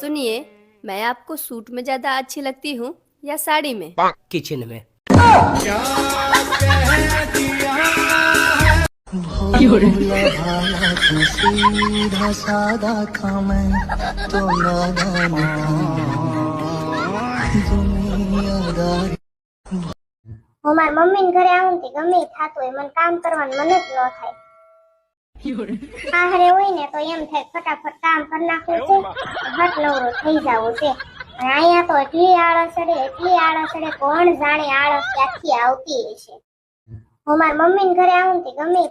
सुनिए मैं आपको सूट में ज़्यादा अच्छी लगती हूँ या साड़ी में? किचन में। सीधा सादा था मैं तो હું મારી મમ્મી ઘરે આવું તે ગમે ઈ થાતું હોય મને કામ કરવાનું મને જ ન થાય આહરે હોય ને તો એમ થાય ફટાફટ કામ કરી નાખવું છે હટ નવરો થઈ જવું છે અને અહીંયા તો એટલી આળસ ચડે એટલી આળસ ચડે કોણ જાણે આળસ ક્યાંથી આવતી હશે હું મારી મમ્મી ઘરે આવું તે ગમે ઈ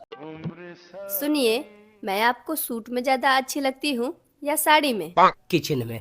सुनिए मैं आपको सूट में ज्यादा अच्छी लगती हूँ या साड़ी में किचन में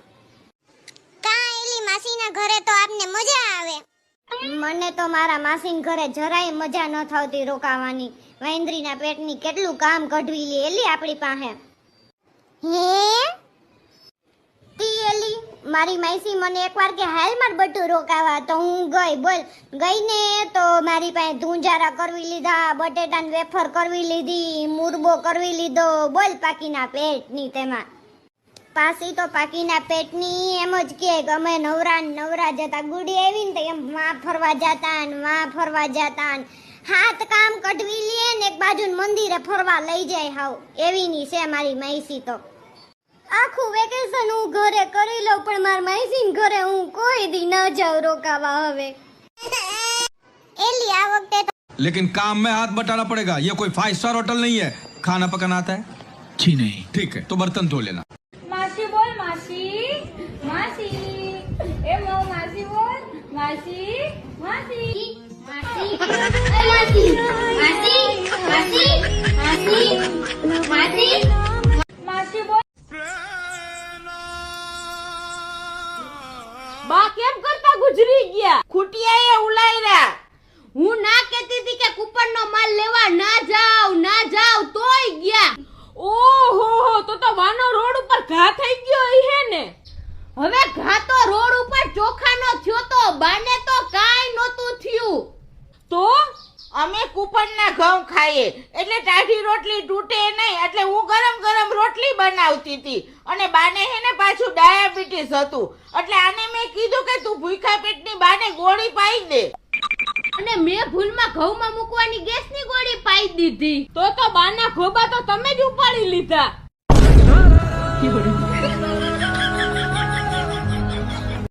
મને તો મારા માસીન ઘરે જરાય મજા ન થતી રોકાવાની. વૈન્દ્રીના પેટની કેટલું કામ કઢવી લે એલી આપણી પાસે. હે? તી એલી, મારી માઈસી મને એકવાર કે હાલ માર બટુ રોકાવા તો હું ગઈ બોલ. ગઈ ને તો મારી પાસે ધુંજારા કરવી લીધા, બટેટાન વેફર કરવી લીધી, મુરબો કરવી લીધો, બોલ પાકીના પેટની તેમાં. પાછી તો પાકીના પેટની એમ જ કે ગમે નવરા ને નવરા જતા ગુડી આવી ને તો એમ માં ફરવા જતા ને માં ફરવા જતા ને હાથ કામ કઢવી લે ને એક બાજુ મંદિરે ફરવા લઈ જાય હાવ એવીની છે મારી માઈસી તો આખું વેકેશન હું ઘરે કરી લઉં પણ મારા માઈસીન ઘરે હું કોઈ દી ન જાઉં રોકાવા હવે એલી આ વખતે તો लेकिन काम में हाथ बटाना पड़ेगा ये कोई फाइव स्टार होटल नहीं है खाना पकाना आता है जी नहीं ठीक है तो बर्तन धो लेना मासी માસી માસી. એ મો માસી બોલ. માસી માસી. માસી. માસી. માસી. માસી. માસી. માસી. બોલ. બા કેમ કરતા ગુજરી ગયા? ખૂટિયા એ ઉલાઈ રહ્યા હું ના કેતી હતી કે કૂપનનો માલ લેવા ના જાવ ના જાવ તોય ગયા. ઓહો તો તો વાનો રોડ ઉપર ઘા થઈ ગયો હવે ઘાતો રોડ ઉપર ચોખાનો થયો તો બાને તો કાઈ નહોતું થયું. તો? અમે કૂપનના ઘઉં ખાઈએ. એટલે ટાઢી રોટલી તૂટે નહીં. એટલે હું ગરમ ગરમ રોટલી બનાવતી હતી. અને બાને હે ને પાછું ડાયાબિટીસ હતું. એટલે આને મેં કીધું કે તું ભૂખા પેટની બાને ગોળી પાઈ દે. અને મેં ભૂલમાં ઘઉંમાં મૂકવાની ગેસની ગોળી પાઈ દીધી. તો તો બાના ખોબા તો તમે જ ઉપાડી લીધા.